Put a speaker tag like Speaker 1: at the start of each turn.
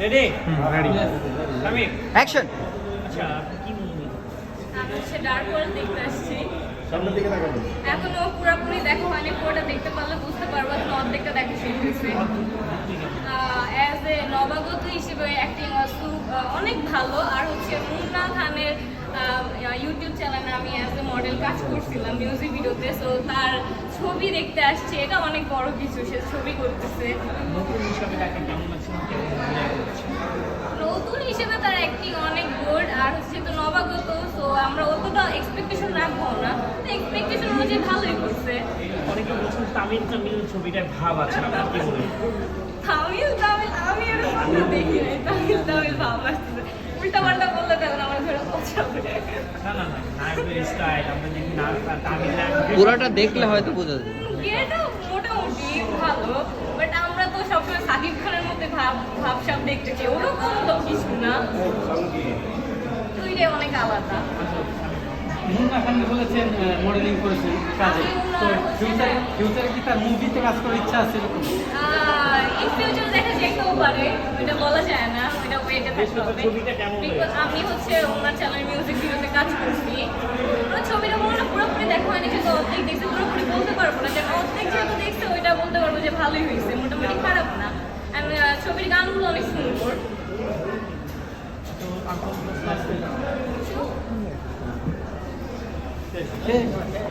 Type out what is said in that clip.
Speaker 1: Ready
Speaker 2: ready action
Speaker 1: আচ্ছা আপনি কি
Speaker 3: আমি হচ্ছে ডার্ক ওয়ার্ল্ড দেখতে আসছি।
Speaker 4: সামনের দিকে তাকাবেন।
Speaker 3: এখনও পুরোপুরি দেখা হয়নি পুরোটা দেখতে পারলে বুঝতে পারব এখন অর্ধেকটা দেখা শেষ হয়েছে। অ্যাজ এ নবাগত হিসেবে অ্যাক্টিং অনেক ভালো। আর হচ্ছে মুন্না খানের ইউটিউব চ্যানেলে আমি অ্যাজ এ মডেল কাজ করছিলাম মিউজিক ভিডিওতে সো তার ছবি দেখতে আসছে। এটা অনেক বড় কিছু সে ছবি করতেছে।
Speaker 1: নতুন হিসেবে
Speaker 3: তার অ্যাক্টিং অনেক গুড আর হচ্ছে তো নবাগত সো আমরা অতটা এক্সপেকটেশন রাখব না। এক্সপেকটেশন অনুযায়ী ভালোই করছে।
Speaker 1: অনেকে বলছেন তামিল তামিল ছবিটার ভাব আছে আপনার কি বলে
Speaker 3: তামিল তামিল আমি আর দেখি নাই। তামিল তামিল ভাব আসতেছে। উল্টা পাল্টা বললে তখন আমার ঘরে পছন্দ
Speaker 1: না না না নায়কের স্টাইল আমরা দেখি না তামিল
Speaker 2: পুরোটা দেখলে হয়তো বোঝা যাবে
Speaker 3: বিয়েটা মোটামুটি ভালো বাট আমরা তো সবসময় সাকিব খানের মধ্যে ভাব ভাবসাব দেখতেছি। ওরকম তো কিছু না। দুইটাই অনেক আলাদা।
Speaker 5: মুন্না খান বলেছেন মডেলিং করেছেন কাজে। তো ফিউচারে ফিউচারে কি তার মুভিতে কাজ করার ইচ্ছা আছে? এরকম
Speaker 3: ইন ফিউচার দেখা যেতেও পারে ওইটা বলা যায় না ওইটা ওয়েটে থাকতে হবে।
Speaker 1: ছবিটা
Speaker 3: আমি হচ্ছে ওনার চ্যানেল মিউজিক ভিডিওতে কাজ করছি। ওনার ছবিটা মনে পুরোপুরি দেখা হয়নি যেহেতু অর্ধেক দেখছে পুরোপুরি বলতে পারব না। যে অর্ধেক যেহেতু দেখছে ওইটা বলতে পারব যে ভালোই হয়েছে মোটামুটি খারাপ না। ছবির গানগুলো অনেক সুন্দর।
Speaker 5: তো